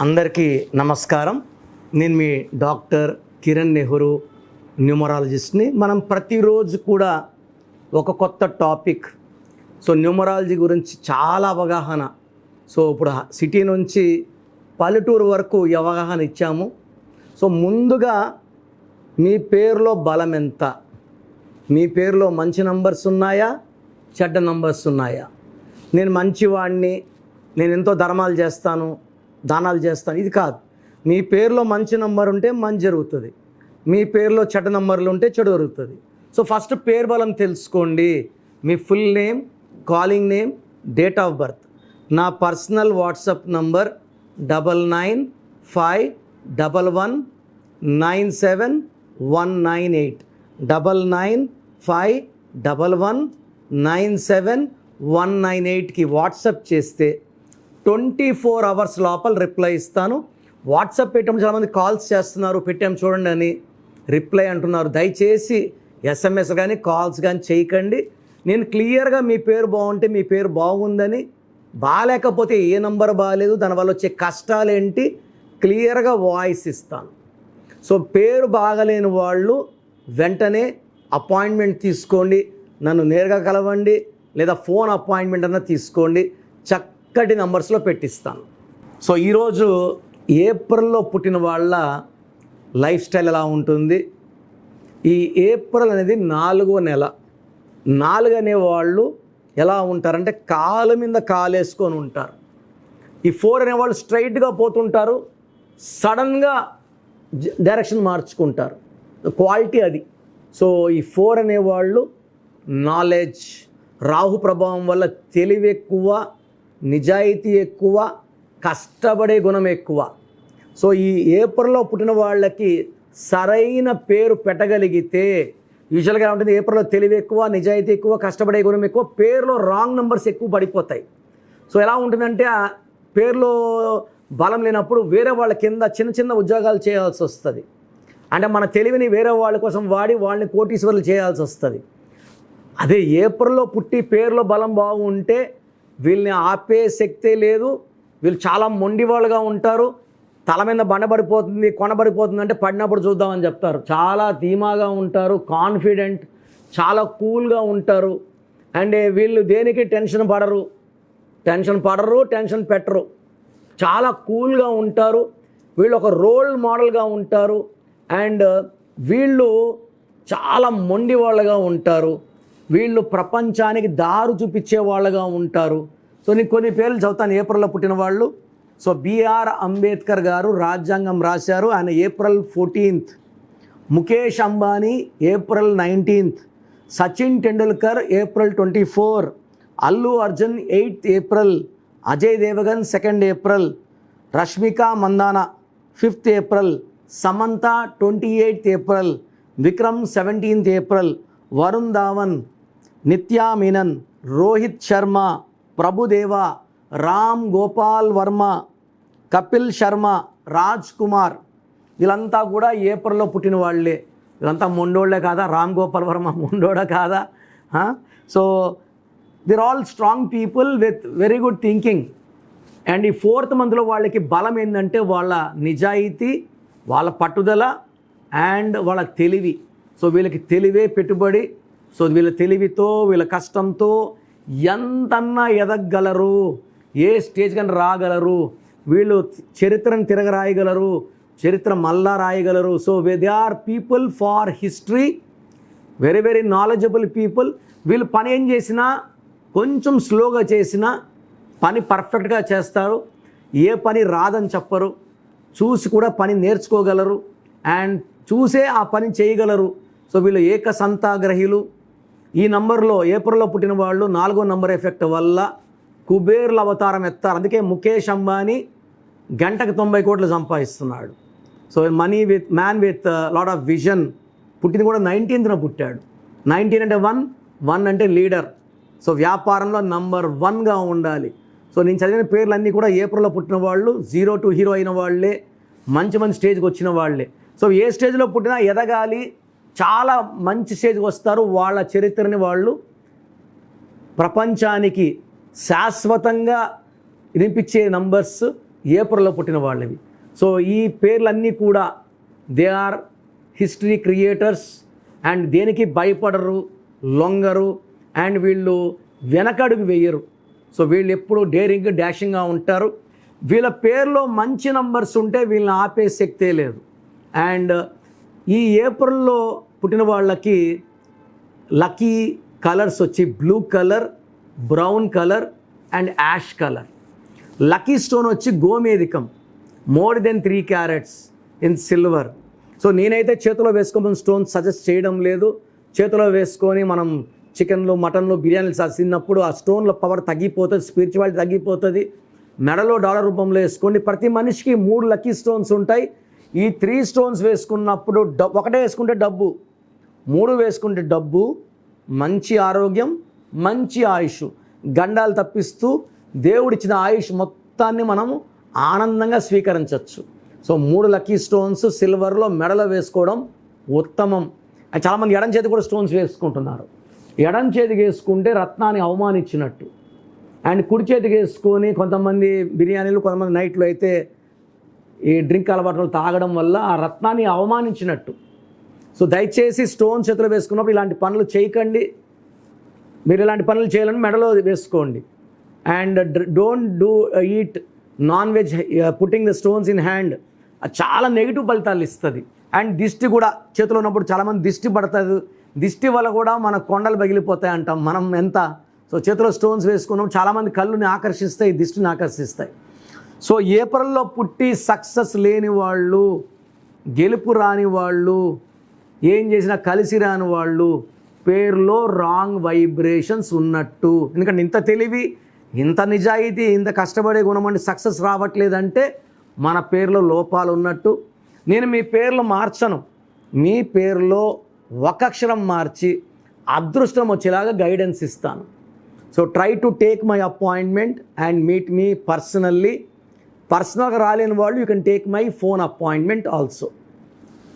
అందరికీ నమస్కారం. నేను మీ డాక్టర్ కిరణ్ నెహ్రూ న్యూమరాలజిస్ట్ని. మనం ప్రతిరోజు కూడా ఒక కొత్త టాపిక్. సో న్యూమరాలజీ గురించి చాలా అవగాహన. సో ఇప్పుడు సిటీ నుంచి పల్లెటూరు వరకు అవగాహన ఇచ్చాము. సో ముందుగా మీ పేరులో బలం ఎంత? మీ పేరులో మంచి నంబర్స్ ఉన్నాయా? చెడ్డ నంబర్స్ ఉన్నాయా? నేను మంచివాడిని నేను ఎంతో ధర్మాలు చేస్తాను. దానాలు చేస్తాను. ఇది కాదు. మీ పేరులో మంచి నంబర్ ఉంటే మంచి జరుగుతుంది. మీ పేరులో చెడ్డ నంబర్లు ఉంటే చెడు జరుగుతుంది. సో ఫస్ట్ పేరు బలం తెలుసుకోండి. మీ full name calling name date of birth. నా personal WhatsApp number double nine five double one nine seven one nine eight. Double nine five double one nine seven one nine ఎయిట్కి WhatsApp చేస్తే twenty four hours లోపల reply ఇస్తాను. WhatsApp పెట్టడం చాలామంది calls చేస్తున్నారు. పెట్టాం చూడండి అని రిప్లై అంటున్నారు. దయచేసి ఎస్ఎంఎస్ కానీ కాల్స్ కానీ చేయకండి. నేను క్లియర్గా మీ పేరు బాగుంటే మీ పేరు బాగుందని బాగాలేకపోతే ఏ నంబర్ బాగాలేదు. దానివల్ల వచ్చే కష్టాలు ఏంటి? క్లియర్గా వాయిస్ ఇస్తాను. సో పేరు బాగలేని వాళ్ళు వెంటనే అపాయింట్మెంట్ తీసుకోండి. నన్ను నేరుగా కలవండి. లేదా ఫోన్ అపాయింట్మెంట్ అన్న తీసుకోండి. చక్క చక్కటి నంబర్స్లో పెట్టిస్తాను. సో ఈరోజు ఏప్రిల్లో పుట్టిన వాళ్ళ లైఫ్ స్టైల్ ఎలా ఉంటుంది? ఈ ఏప్రిల్ అనేది నాలుగో నెల. నాలుగు అనే వాళ్ళు ఎలా ఉంటారంటే కాలు మీద కాలేసుకొని ఉంటారు. ఈ ఫోర్ అనేవాళ్ళు స్ట్రైట్గా పోతుంటారు సడన్గా డైరెక్షన్ మార్చుకుంటారు. క్వాలిటీ అది. సో ఈ ఫోర్ అనేవాళ్ళు నాలెడ్జ్ రాహు ప్రభావం వల్ల తెలివి ఎక్కువ నిజాయితీ ఎక్కువ కష్టపడే గుణం ఎక్కువ. సో ఈ ఏప్రిల్లో పుట్టిన వాళ్ళకి సరైన పేరు పెట్టగలిగితే యూజువల్గా ఉంటుంది ఏప్రిల్లో తెలివి ఎక్కువ నిజాయితీ ఎక్కువ కష్టపడే గుణం ఎక్కువ పేరులో రాంగ్ నెంబర్స్ ఎక్కువ పడిపోతాయి. సో ఎలా ఉంటుందంటే ఆ పేరులో బలం లేనప్పుడు వేరే వాళ్ళ కింద చిన్న చిన్న ఉద్యోగాలు చేయాల్సి వస్తుంది. అంటే మన తెలివిని వేరే వాళ్ళ కోసం వాడి వాళ్ళని కోటీశ్వరులు చేయాల్సి వస్తుంది. అదే ఏప్రిల్లో పుట్టి పేరులో బలం బాగుంటే వీళ్ళని ఆపే శక్తే లేదు. వీళ్ళు చాలా మొండివాళ్ళుగా ఉంటారు. తల మీద బండబడిపోతుంది కొనబడిపోతుంది అంటే పడినప్పుడు చూద్దామని చెప్తారు. చాలా ధీమాగా ఉంటారు కాన్ఫిడెంట్ చాలా కూల్గా ఉంటారు. అండ్ వీళ్ళు దేనికి టెన్షన్ పడరు? టెన్షన్ పడరు టెన్షన్ పెట్టరు. చాలా కూల్గా ఉంటారు. వీళ్ళు ఒక రోల్ మోడల్గా ఉంటారు. అండ్ వీళ్ళు చాలా మొండి వాళ్ళగా ఉంటారు. వీళ్ళు ప్రపంచానికి దారు చూపించే వాళ్ళగా ఉంటారు. సో నీకు కొన్ని పేర్లు చదువుతాను. ఏప్రిల్లో పుట్టిన వాళ్ళు. సో బిఆర్ అంబేద్కర్ గారు రాజ్యాంగం రాశారు. ఆయన April fourteenth. Mukesh Ambani April nineteenth. Sachin Tendulkar April twenty four. Allu Arjun eighth April. Ajay Devgan second April. Rashmika Mandanna fifth April. Samantha twenty eighth April. Vikram seventeenth April. Varun Dhawan Nithya Menen Rohit Sharma Prabhudeva Ram Gopal Varma Kapil Sharma Raj Kumar. వీళ్ళంతా కూడా ఏప్రిల్లో పుట్టిన వాళ్ళే. వీళ్ళంతా మొండోళ్ళే కాదా? రామ్ గోపాల్ వర్మ మొండోడా కాదా? So they're all strong people with very good thinking and ఈ fourth మంత్లో వాళ్ళకి బలం ఏంటంటే వాళ్ళ నిజాయితీ వాళ్ళ పట్టుదల అండ్ వాళ్ళ తెలివి. సో వీళ్ళకి తెలివే పెట్టుబడి సో వీళ్ళ తెలివితో వీళ్ళ కష్టంతో ఎంతన్నా ఎదగగలరు ఏ స్టేజ్ కన్నా రాగలరు వీళ్ళు చరిత్రను తిరగరాయగలరు చరిత్ర మళ్ళా రాయగలరు. So they are people for history very very knowledgeable people. వీళ్ళు పని ఏం చేసినా కొంచెం స్లోగా చేసినా పని పర్ఫెక్ట్గా చేస్తారు. ఏ పని రాదని చెప్పరు చూసి కూడా పని నేర్చుకోగలరు అండ్ చూసే ఆ పని చేయగలరు. సో వీళ్ళు ఏక సంతాగ్రహీలు ఈ నంబర్లో ఏప్రిల్లో పుట్టిన వాళ్ళు నాలుగో నంబర్ ఎఫెక్ట్ వల్ల కుబేర్ల అవతారం ఎత్తారు. అందుకే ముఖేష్ అంబానీ గంటకు తొంభై కోట్లు సంపాదిస్తున్నాడు. So money with man with lot of vision పుట్టింది కూడా నైన్టీన్త్న పుట్టాడు. నైన్టీన్ అంటే వన్ వన్ అంటే లీడర్. సో వ్యాపారంలో నంబర్ వన్గా ఉండాలి. సో నేను చదివిన పేర్లన్నీ కూడా ఏప్రిల్లో పుట్టిన వాళ్ళు జీరో టు హీరో అయిన వాళ్ళే మంచి మంచి స్టేజ్కి వచ్చిన వాళ్ళే. సో ఏ స్టేజ్లో పుట్టినా ఎదగాలి చాలా మంచి స్టేజ్కి వస్తారు. వాళ్ళ చరిత్రని వాళ్ళు ప్రపంచానికి శాశ్వతంగా వినిపించే నంబర్స్ ఏప్రిల్లో పుట్టిన వాళ్ళవి. సో ఈ పేర్లన్నీ కూడా they are history creators and దేనికి భయపడరు లొంగరు అండ్ వీళ్ళు వెనకడుగు వేయరు. సో వీళ్ళు ఎప్పుడు డేరింగ్ డాషింగ్గా ఉంటారు. వీళ్ళ పేర్లో మంచి నంబర్స్ ఉంటే వీళ్ళని ఆపే శక్తే లేదు. అండ్ ఈ ఏప్రిల్లో పుట్టిన వాళ్ళకి లక్కీ కలర్స్ వచ్చి blue colour brown colour and ash colour. Lucky stone వచ్చి గోమేధికం more than three carats in silver. So నేనైతే చేతిలో వేసుకోమని స్టోన్ సజెస్ట్ చేయడం లేదు. చేతిలో వేసుకొని మనం చికెన్లు మటన్లు బిర్యానీలు స- తిన్నప్పుడు ఆ స్టోన్ల పవర్ తగ్గిపోతుంది స్పిరిచువాలిటీ తగ్గిపోతుంది. మెడలో డాలర్ రూపంలో వేసుకోండి. ప్రతి మనిషికి మూడు లక్కీ స్టోన్స్ ఉంటాయి. ఈ త్రీ స్టోన్స్ వేసుకున్నప్పుడు డబ్ ఒకటే వేసుకుంటే డబ్బు మూడు వేసుకుంటే డబ్బు మంచి ఆరోగ్యం మంచి ఆయుష్. గండాలు తప్పిస్తూ దేవుడిచ్చిన ఆయుష్ మొత్తాన్ని మనము ఆనందంగా స్వీకరించవచ్చు సో మూడు లక్కీ స్టోన్స్ సిల్వర్లో మెడలో వేసుకోవడం ఉత్తమం. చాలామంది ఎడం చేతి కూడా స్టోన్స్ వేసుకుంటున్నారు. ఎడం చేతికి వేసుకుంటే రత్నాన్ని అవమానించినట్టు. అండ్ కుడి చేతికి వేసుకొని కొంతమంది బిర్యానీలు కొంతమంది నైట్లో అయితే ఈ డ్రింక్ అలవాట్లు తాగడం వల్ల ఆ రత్నాన్ని అవమానించినట్టు. సో దయచేసి స్టోన్ చేతిలో వేసుకున్నప్పుడు ఇలాంటి పనులు చేయకండి. మీరు ఇలాంటి పనులు చేయాలని మెడలో వేసుకోండి. And don't do eat non veg putting the stones in hand. చాలా నెగిటివ్ ఫలితాలు ఇస్తుంది. అండ్ దిష్టి కూడా చేతిలో ఉన్నప్పుడు చాలామంది దిష్టి పడుతుంది దిష్టి వల్ల కూడా మన కొండలు పగిలిపోతాయి అంటాం మనం ఎంత. సో చేతిలో స్టోన్స్ వేసుకున్నాం చాలామంది కళ్ళుని ఆకర్షిస్తాయి దిష్టిని ఆకర్షిస్తాయి. సో ఏప్రిల్లో పుట్టి సక్సెస్ లేని వాళ్ళు గెలుపు రాని వాళ్ళు ఏం చేసినా కలిసి రాని వాళ్ళు పేరులో రాంగ్ వైబ్రేషన్స్ ఉన్నట్టు. ఎందుకంటే ఇంత తెలివి ఇంత నిజాయితీ ఇంత కష్టపడే గుణమండి సక్సెస్ రావట్లేదంటే మన పేరులో లోపాలు ఉన్నట్టు. నేను మీ పేర్లు మార్చను. మీ పేరులో ఒక అక్షరం మార్చి అదృష్టం వచ్చేలాగా గైడెన్స్ ఇస్తాను. So try to take my appointment and meet me personally పర్సనల్గా రాలేని వాళ్ళు you can take my phone appointment also